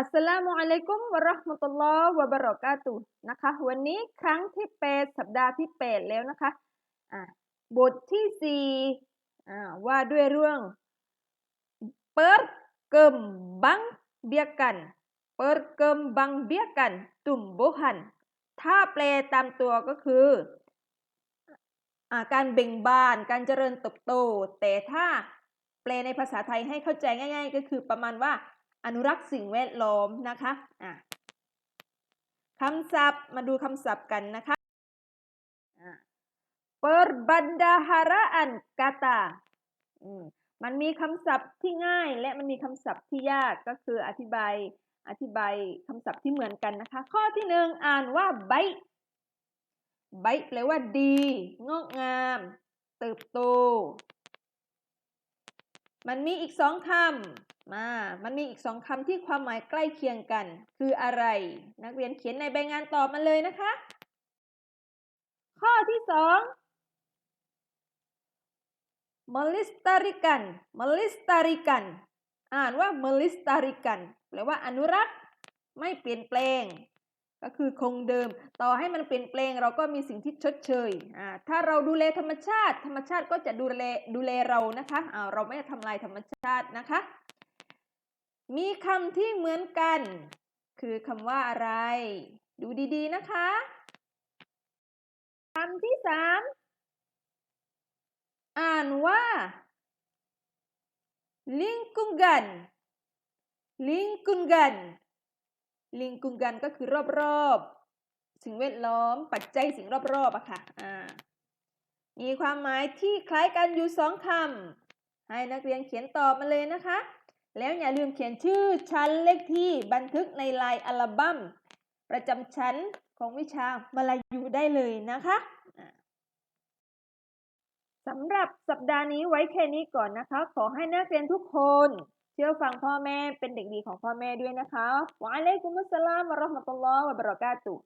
อัสสลามุอะลัยกุมวะราะห์มะตุลลอฮ์วะบะเราะกาตุนะคะ วันนี้ครั้งที่แปดสัปดาห์ที่แปดแล้วนะคะอ่าบทที่สี่อ่าว่าด้วยเรื่องเปิดเกิมบังเบียกันเปิดเกิมบังเบียกันตุ่มโบหัน ถ้าแปลตามตัวก็คืออ่าการเบ่งบานการเจริญเติบโต แต่ถ้าแปลในภาษาไทยให้เข้าใจง่าย ๆ ก็คือประมาณว่า อนุรักษ์สิ่งแวดล้อมนะคะอะคำศัพท์มาดูคำศัพท์กันนะคะ perbendaharaan kata มมันมีคำศัพท์ที่ง่ายและมันมีคำศัพท์ที่ยากก็คืออธิบายอธิบายคำศัพท์ที่เหมือนกันนะคะ ข้อที่หนึ่งอ่านว่าใบใบแปลว่าดี งอกงาม เติบโต มันมีอีกสองคำมา มันมีอีกสองคำที่ความหมายใกล้เคียงกัน คืออะไร นักเรียนเขียนในใบงานตอบมาเลยนะคะ ข้อที่สอง melestarikan melestarikan อ่านว่า melestarikan แปลว่าอนุรักษ์ ไม่เปลี่ยนแปลง ก็คือคงเดิม ต่อให้มันเปลี่ยนแปลงเราก็มีสิ่งที่ชดเชยอ่าถ้าเราดูแลธรรมชาติ ธรรมชาติก็จะดูแลดูแลเรานะคะอ่าเราไม่ทำลายธรรมชาตินะคะ มีคำที่เหมือนกัน คือคำว่าอะไร ดูดีๆนะคะคำที่สามอ่านว่า lingkungan lingkungan lingkungan ก็ ลิงกุงกันก็คือรอบๆ สิ่งแวดล้อม ปัจจัยสิ่งรอบๆอะค่ะอ่ามีความหมายที่คล้ายกันอยู่สองคำให้นักเรียนเขียนตอบมาเลยนะคะ แล้วอย่าลืมเขียนชื่อชั้นเลขที่บันทึกในลายอัลบั้มประจำชั้นของวิชามาลายูได้เลยนะคะสำหรับสัปดาห์นี้ไว้แค่นี้ก่อนนะคะ ขอให้นักเรียนทุกคน ชื่อฟังพ่อแม่เป็นเด็กดีของพ่อแม่ด้วยนะคะวะอะลัยกุมุสสลามวะเราะห์มะตุลลอฮ์วะบะเราะกาตุฮ์